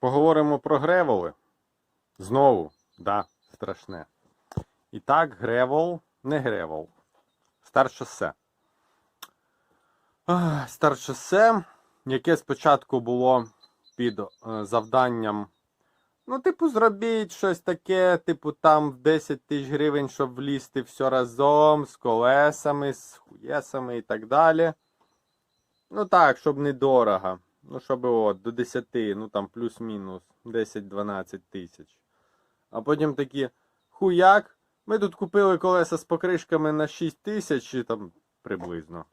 Поговоримо про греволи. Знову, да, страшне. І так, гревол, не гревол. Старшосе. Старшосе, яке спочатку було під е, завданням. Ну, типу, зробіть щось таке, типу, там в 10 тисяч гривень, щоб влізти все разом з колесами, з хуєсами і так далі. Ну так, щоб недорого. Ну, щоб от, до 10, ну там плюс-мінус 10-12 тисяч. А потім такі, хуяк, ми тут купили колеса з покришками на 6 тисяч, там приблизно.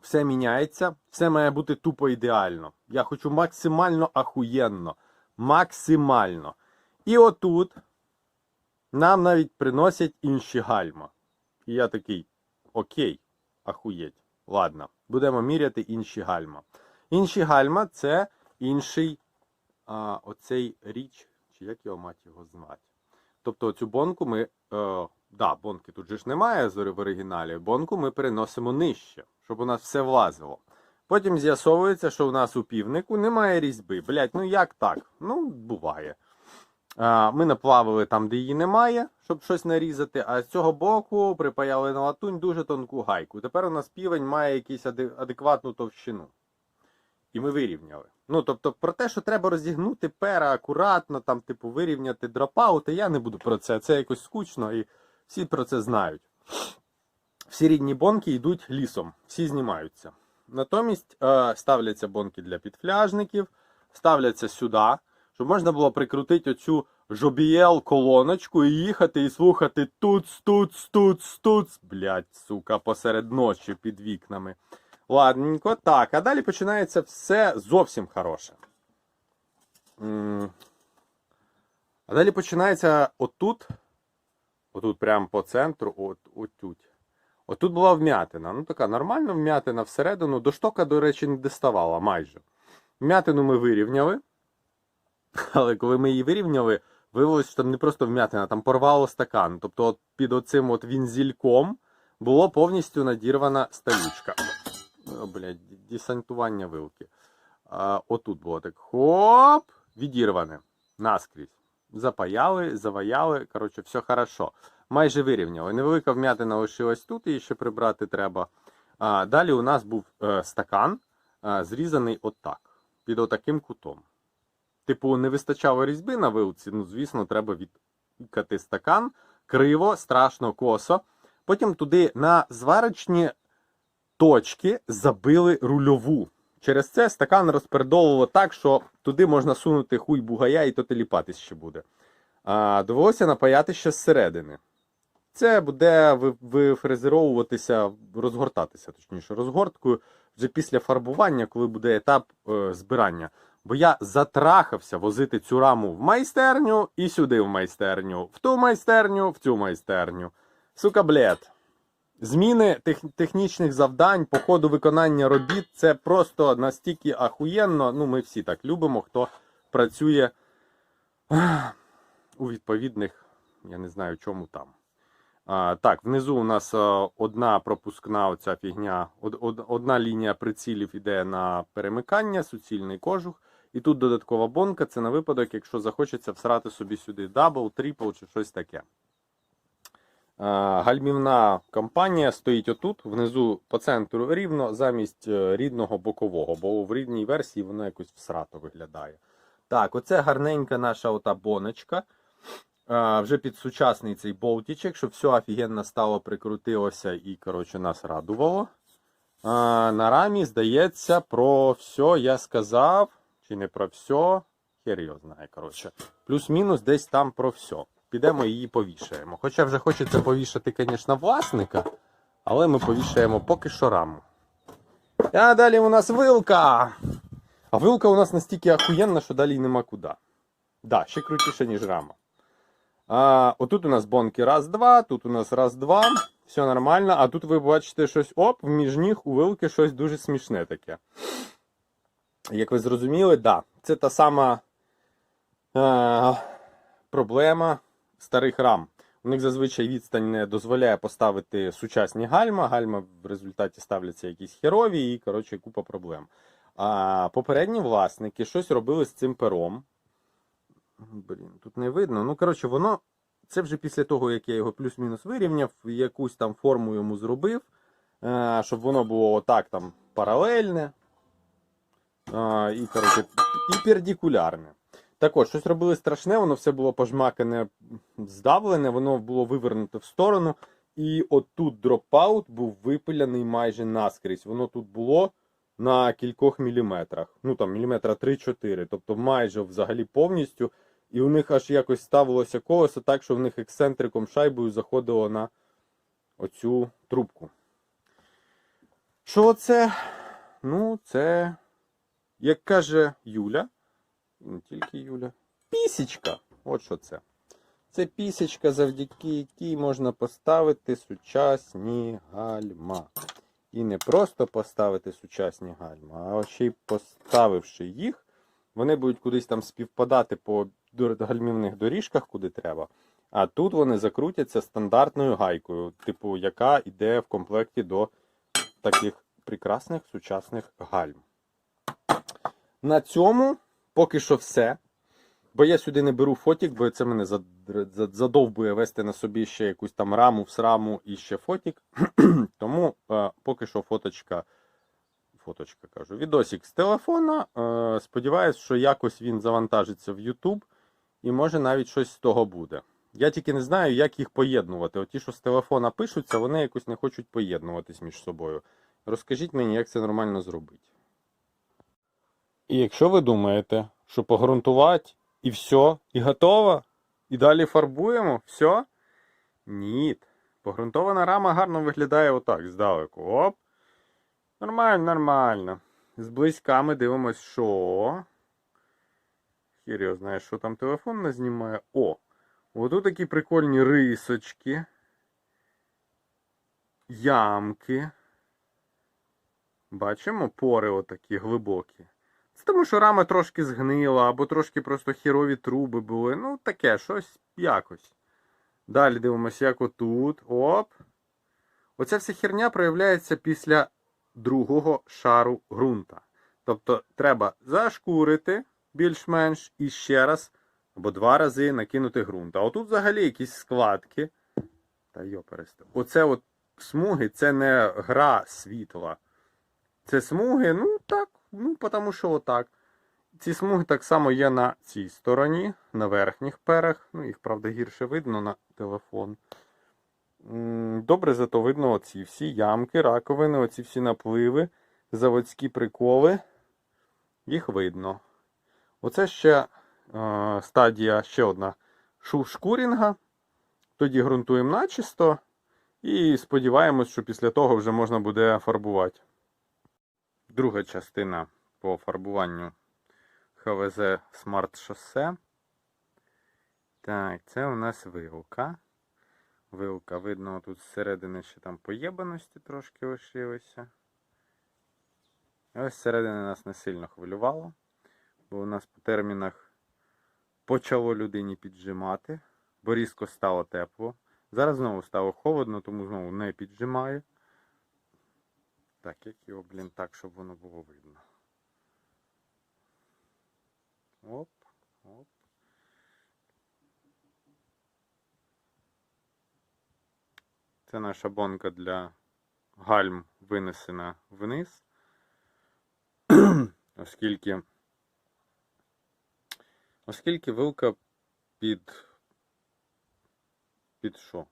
Все міняється, все має бути тупо ідеально. Я хочу максимально ахуєнно. Максимально. І отут нам навіть приносять інші гальма. І я такий, окей, ахуєть. Ладно, будемо міряти інші гальма. Інші гальма це інший а, оцей річ, чи як його мать його звати. Тобто цю бонку ми. Е, да, бонки тут же ж немає в оригіналі. Бонку ми переносимо нижче, щоб у нас все влазило. Потім з'ясовується, що у нас у півнику немає різьби. Блять, ну як так? Ну, буває. А, ми наплавили там, де її немає, щоб щось нарізати, а з цього боку припаяли на латунь дуже тонку гайку. Тепер у нас півень має якусь адекватну товщину. І ми вирівняли. Ну, тобто, про те, що треба розігнути пера акуратно, там, типу, вирівняти дропаути, я не буду про це. Це якось скучно і всі про це знають. Всі рідні бонки йдуть лісом, всі знімаються. Натомість е, ставляться бонки для підфляжників, ставляться сюди, щоб можна було прикрутити оцю жобієл колоночку і їхати і слухати туц, туц, туц, туц, блять, сука, посеред ночі під вікнами. Ладненько, так, а далі починається все зовсім хороше. А далі починається отут, отут прямо по центру, от, отут. Отут була вмятина. Ну така нормальна вмятина всередину. До штока, до речі, не доставала майже. Вмятину ми вирівняли. Але коли ми її вирівняли, виявилося, що там не просто вмятина, там порвало стакан. Тобто от під оцим от вінзільком було повністю надірвана сталючка. О, блядь, десантування вилки. А, отут було так хоп, відірване. Наскрізь. Запаяли, заваяли. Коротше, все хорошо. Майже вирівняли. Невелика вмятина лишилась тут, її ще прибрати треба. А, далі у нас був е, стакан, е, зрізаний отак, під отаким кутом. Типу, не вистачало різьби на вилці, ну, звісно, треба відкати стакан. Криво, страшно косо. Потім туди на зварочні точки забили рульову. Через це стакан розпередовувало так, що туди можна сунути хуй бугая і то теліпатись ще буде. А, довелося напаяти ще зсередини. Це буде вифрезеровуватися, розгортатися, точніше, розгорткою вже після фарбування, коли буде етап е, збирання. Бо я затрахався возити цю раму в майстерню і сюди в майстерню, в ту майстерню, в цю майстерню. Сука, блед. Зміни тех, технічних завдань по ходу виконання робіт це просто настільки ахуєнно. Ну, ми всі так любимо, хто працює у відповідних, я не знаю, чому там. А, так, внизу у нас а, одна пропускна оця фігня, од, од, одна лінія прицілів іде на перемикання, суцільний кожух. І тут додаткова бонка, це на випадок, якщо захочеться всрати собі сюди дабл, трипл чи щось таке. Гальмівна компанія стоїть отут, внизу по центру рівно, замість е, рідного бокового, бо в рідній версії воно якось всрато виглядає. Так, оце гарненька наша ота боночка. Вже під сучасний цей болтичок, щоб все офігенно стало, прикрутилося і, коротше, нас радувало. На рамі, здається, про все я сказав. Чи не про все? Хер його знає. Плюс-мінус десь там про все. Підемо її повішаємо. Хоча вже хочеться повішати, звісно, власника, але ми повішаємо поки що раму. А далі у нас вилка. А вилка у нас настільки ахуєнна, що далі нема куди. Да, ще крутіше, ніж рама. А, отут у нас бонки раз-два, тут у нас раз-два, все нормально. А тут ви бачите щось, оп, між ніг у вилки щось дуже смішне таке. Як ви зрозуміли, да, це та сама е, проблема старих рам. У них зазвичай відстань не дозволяє поставити сучасні гальма. Гальма в результаті ставляться якісь херові і, коротше, купа проблем. А попередні власники щось робили з цим пером. Блін, тут не видно. Ну, коротше, воно. Це вже після того, як я його плюс-мінус вирівняв, якусь там форму йому зробив, е, щоб воно було отак там паралельне. І, коротше, і пердикулярне. Так от, щось робили страшне, воно все було пожмакане, здавлене, воно було вивернуте в сторону. І отут дропаут був випиляний майже наскрізь. Воно тут було на кількох міліметрах. Ну там міліметра 3-4, тобто майже взагалі повністю. І у них аж якось ставилося колесо так, що в них ексцентриком шайбою заходило на оцю трубку. Що це? Ну, це, як каже Юля, не тільки Юля, пісічка. От що це. Це пісічка, завдяки якій можна поставити сучасні гальма. І не просто поставити сучасні гальма, а ще й поставивши їх, вони будуть кудись там співпадати по гальмівних доріжках, куди треба. А тут вони закрутяться стандартною гайкою, типу, яка йде в комплекті до таких прекрасних сучасних гальм. На цьому поки що все. Бо я сюди не беру фотік, бо це мене зад- зад- задовбує вести на собі ще якусь там раму, всраму і ще фотік. Тому е, поки що фоточка, фоточка кажу, відосик з телефона. Е, сподіваюсь, що якось він завантажиться в YouTube і може навіть щось з того буде. Я тільки не знаю, як їх поєднувати. Оті, що з телефона пишуться, вони якось не хочуть поєднуватись між собою. Розкажіть мені, як це нормально зробити. І якщо ви думаєте, що погрунтувати і все, і готово, і далі фарбуємо, все? Ні. Погрунтована рама гарно виглядає отак, здалеку. Оп. Нормально, нормально. Зблизька ми дивимось, що. Хір його знає, що там телефон не знімає. О! Отут такі прикольні рисочки. Ямки. Бачимо пори отакі глибокі. Це тому, що рама трошки згнила, або трошки просто хірові труби були. Ну, таке, щось якось. Далі дивимося, як отут. Оп. Оця вся херня проявляється після другого шару ґрунта. Тобто треба зашкурити більш-менш і ще раз або два рази накинути ґрунт. А отут взагалі якісь складки. Та йо. Оце от смуги це не гра світла. Це смуги, ну так, ну тому що отак. Ці смуги так само є на цій стороні, на верхніх перах. Ну, їх, правда, гірше видно на телефон. Добре, зато видно оці всі ямки, раковини, оці всі напливи, заводські приколи. Їх видно. Оце ще е, стадія, ще одна шкурінга. Тоді ґрунтуємо начисто. І сподіваємось, що після того вже можна буде фарбувати. Друга частина по фарбуванню ХВЗ Smart Шосе. Так, це у нас вилка. Вилка, видно, тут зсередини ще там поєбаності трошки лишилися. Ось зсередини нас не сильно хвилювало, бо у нас по термінах почало людині піджимати, бо різко стало тепло. Зараз знову стало холодно, тому знову не піджимає. Так, як його, блін, так, щоб воно було видно. Оп, оп. Це наша бонка для гальм винесена вниз. оскільки, оскільки вилка під. Під що?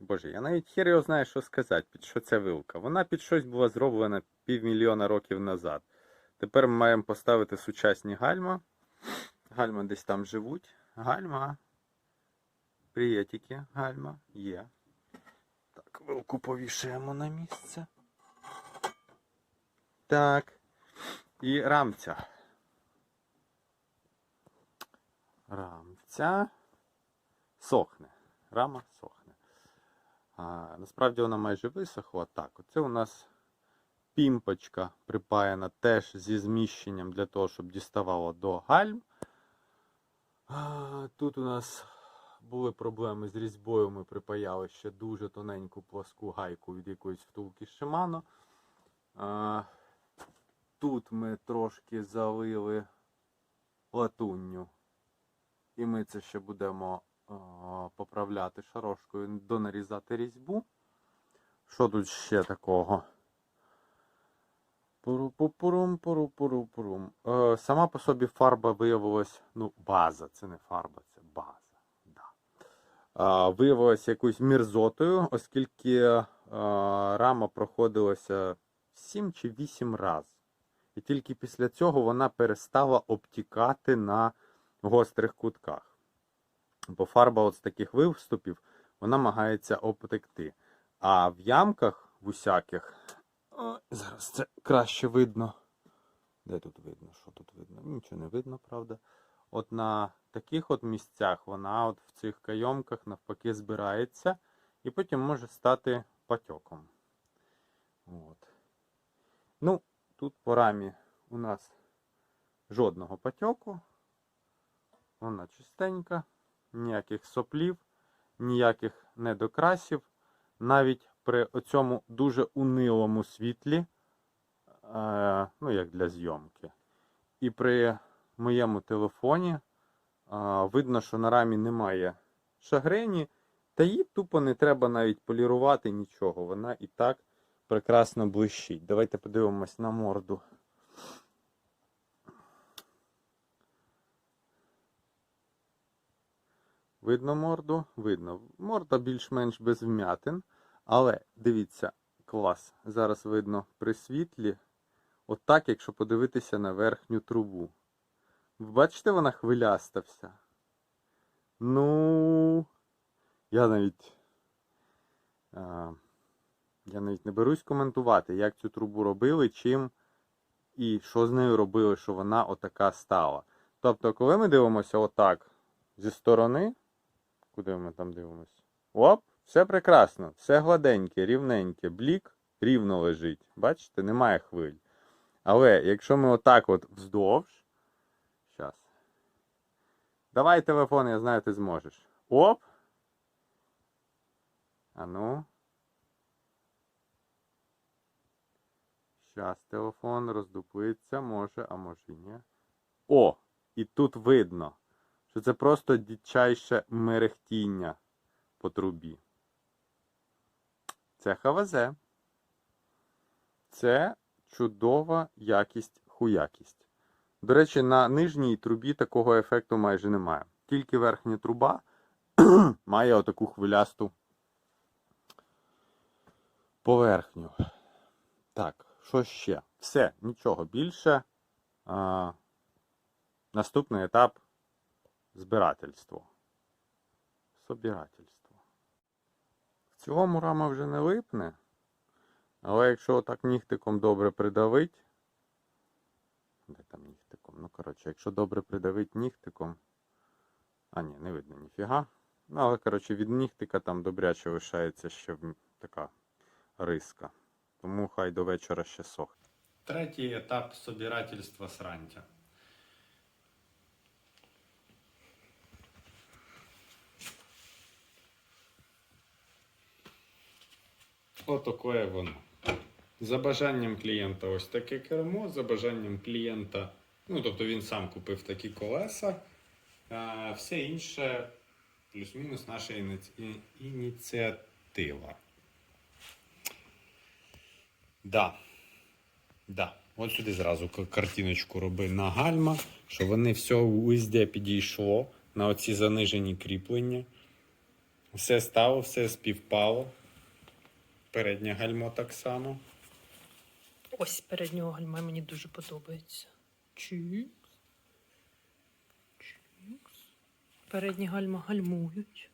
Боже, я навіть хер його знаю, що сказати, під що ця вилка. Вона під щось була зроблена півмільйона років назад. Тепер ми маємо поставити сучасні гальма. Гальма десь там живуть. Гальма. Приєтики, гальма є. Так, вилку повішаємо на місце. Так. І рамця. Рамця. Сохне. Рама сохне. А, насправді вона майже висохла. Так, оце у нас пімпочка припаяна теж зі зміщенням для того, щоб діставало до гальм. А, тут у нас були проблеми з різьбою. Ми припаяли ще дуже тоненьку пласку гайку від якоїсь втулки Shimano. Тут ми трошки залили латунню. І ми це ще будемо поправляти шарошкою, донарізати різьбу. Що тут ще такого? Пуру-пу-пурум, пуру-пуру-пурум. Е, Сама по собі фарба виявилась, ну, база, це не фарба, це база. Да. А, виявилася якоюсь мірзотою, оскільки е, рама проходилася 7 чи 8 разів. І тільки після цього вона перестала обтікати на гострих кутках. Бо фарба от з таких виступів вона намагається обтекти. А в ямках в усяких. О, зараз це краще видно. Де тут видно? Що тут видно? Нічого не видно, правда. От на таких от місцях вона от в цих кайомках навпаки збирається і потім може стати патьоком. От. Ну, тут по рамі у нас жодного патьоку. Вона чистенька, ніяких соплів, ніяких недокрасів. Навіть при цьому дуже унилому світлі, е, ну як для зйомки. І при моєму телефоні е, видно, що на рамі немає шагрені, та її тупо не треба навіть полірувати нічого. Вона і так прекрасно блищить. Давайте подивимось на морду. Видно морду? Видно. Морда більш-менш без вмятин. Але дивіться, клас. Зараз видно при світлі. Отак, якщо подивитися на верхню трубу. Бачите, вона хвиляста вся? Ну, я навіть. Я навіть не берусь коментувати, як цю трубу робили, чим і що з нею робили, що вона отака стала. Тобто, коли ми дивимося отак зі сторони, куди ми там дивимося? Оп, все прекрасно, все гладеньке, рівненьке, блік рівно лежить. Бачите, немає хвиль. Але якщо ми отак от вздовж. Щас. Давай телефон, я знаю, ти зможеш. Оп. А ну. Щас телефон роздуплиться, може, а може і ні. О! І тут видно, що це просто дичайше мерехтіння по трубі. Це ХВЗ. Це чудова якість хуякість. До речі, на нижній трубі такого ефекту майже немає. Тільки верхня труба має отаку хвилясту поверхню. Так, що ще? Все, нічого більше. А, наступний етап збирательство. Собирательство. В цілому рама вже не липне. Але якщо отак нігтиком добре придавить. Де там нігтиком? Ну, коротше, якщо добре придавить нігтиком. А, ні, не видно ніфіга. Ну, але, коротше, від нігтика там добряче лишається ще така риска. Тому хай до вечора ще сохне. Третій етап собирательства срантя. Отакое воно. За бажанням клієнта ось таке кермо, за бажанням клієнта, ну тобто він сам купив такі колеса. А все інше плюс-мінус наша ініціатива. Да. Да. От сюди зразу картиночку роби на гальма, щоб вони все везде підійшло на оці занижені кріплення. Все стало, все співпало. Переднє гальмо так само. Ось переднього гальма мені дуже подобається. Чікс. Чікс. Передні гальма гальмують.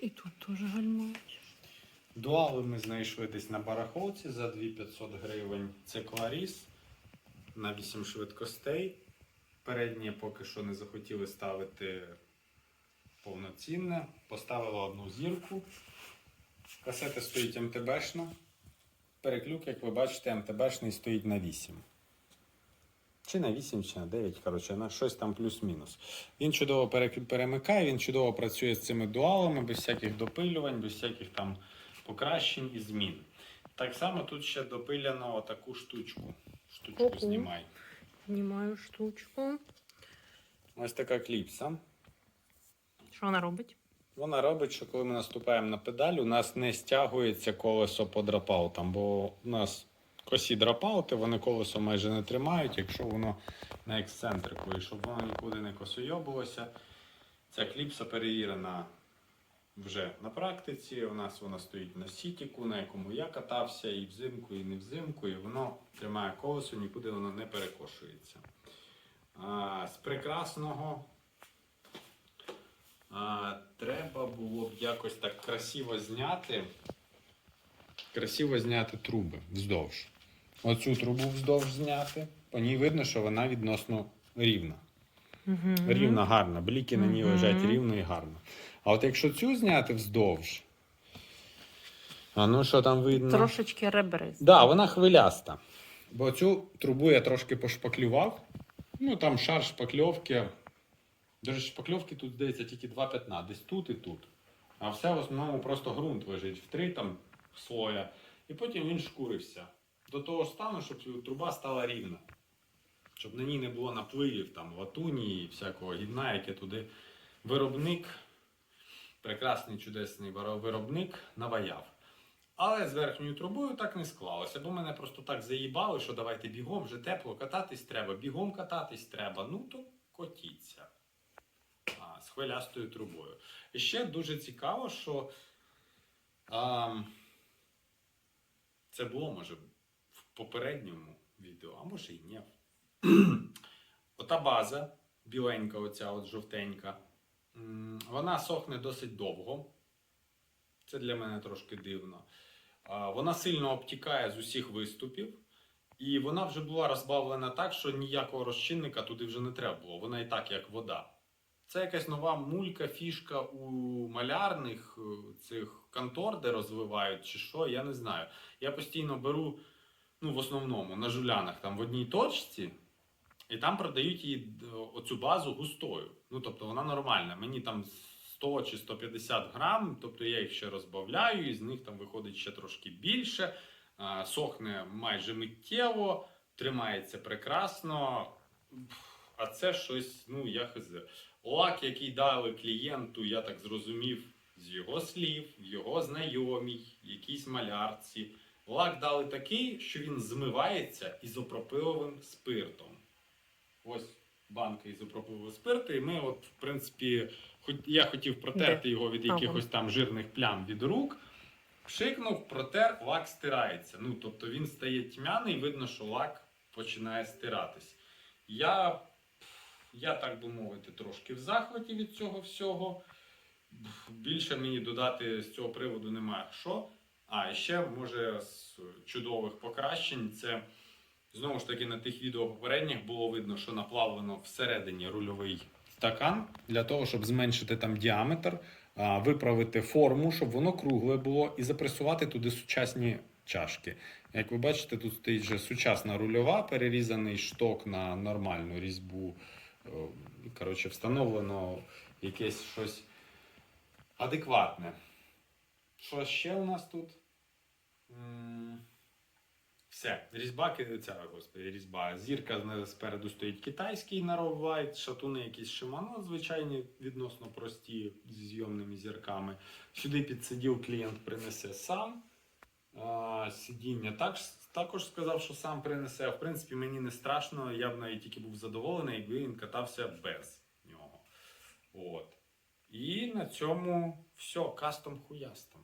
І тут теж гальмують. Дуали ми знайшли десь на барахолці за 2500 гривень. Це Кларіс на 8 швидкостей. Переднє поки що не захотіли ставити повноцінне. Поставили одну зірку. Касета стоїть МТБшна. Переклюк, як ви бачите, МТБшний стоїть на 8. Чи на 8, чи на 9, коротше, на щось там плюс-мінус. Він чудово перемикає, він чудово працює з цими дуалами, без всяких допилювань, без всяких там покращень і змін. Так само тут ще допиляно таку штучку. Штучку Ого. знімай. Знімаю штучку. Ось така кліпса. Що вона робить? Вона робить, що коли ми наступаємо на педаль, у нас не стягується колесо по драпаутам, бо у нас косі драпаути, вони колесо майже не тримають, якщо воно на ексцентрику. І щоб воно нікуди не косойобилося. Ця кліпса перевірена вже на практиці. У нас вона стоїть на сітіку, на якому я катався і взимку, і не взимку, і воно тримає колесо, нікуди воно не перекошується. А, з прекрасного треба було б якось так красиво зняти. Красиво зняти труби вздовж. Оцю трубу вздовж зняти. По ній видно, що вона відносно рівна. Угу. Рівна, гарна. Бліки на ній лежать рівно і гарно. А от якщо цю зняти вздовж. А ну що там видно? Трошечки ребрист. Так, да, вона хвиляста. Бо цю трубу я трошки пошпаклював. Ну там шар шпакльовки. До речі, шпакльовки тут здається тільки два п'ятна, десь тут і тут. А все в основному просто ґрунт лежить в три там слоя. І потім він шкурився. До того стану, щоб труба стала рівна. Щоб на ній не було напливів там латуні і всякого гідна, яке туди виробник, прекрасний чудесний виробник наваяв. Але з верхньою трубою так не склалося, бо мене просто так заїбали, що давайте бігом, вже тепло, кататись треба, бігом кататись треба. Ну то котіться. Хвилястою трубою. І ще дуже цікаво, що а, це було, може, в попередньому відео, а може і ні. Ота база, біленька, оця от жовтенька, вона сохне досить довго. Це для мене трошки дивно. Вона сильно обтікає з усіх виступів, і вона вже була розбавлена так, що ніякого розчинника туди вже не треба було. Вона і так як вода. Це якась нова мулька, фішка у малярних е, цих контор, де розвивають, чи що, я не знаю. Я постійно беру, ну, в основному, на жулянах там в одній точці, і там продають її оцю базу густою. Ну, тобто вона нормальна. Мені там 100 чи 150 грам, тобто я їх ще розбавляю, і з них там виходить ще трошки більше, сохне майже миттєво, тримається прекрасно. А це щось, ну, я хз. Лак, який дали клієнту, я так зрозумів, з його слів, його знайомій, якійсь малярці. Лак дали такий, що він змивається ізопропиловим спиртом. Ось банка ізопропилового спирту, і ми, от, в принципі, хоч я хотів протерти його від якихось там жирних плям від рук. Пшикнув, протер, лак стирається. Ну, тобто він стає тьмяний, видно, що лак починає стиратись. Я, я так би мовити, трошки в захваті від цього всього. Більше мені додати з цього приводу немає що. А, ще, може, з чудових покращень це знову ж таки на тих відео попередніх було видно, що наплавлено всередині рульовий стакан для того, щоб зменшити там діаметр, виправити форму, щоб воно кругле було, і запресувати туди сучасні чашки. Як ви бачите, тут стоїть вже сучасна рульова, перерізаний шток на нормальну різьбу. Е, Коротше, встановлено якесь щось адекватне. Що ще у нас тут? Все, різьба, ця, господи, різьба. Зірка спереду стоїть китайський Narrow White, шатуни якісь Shimano, звичайні, відносно прості зі зйомними зірками. Сюди під сидів клієнт принесе сам. Сидіння так, також сказав, що сам принесе. В принципі, мені не страшно, я б навіть тільки був задоволений, якби він катався без нього. От. І на цьому все, кастом хуястом.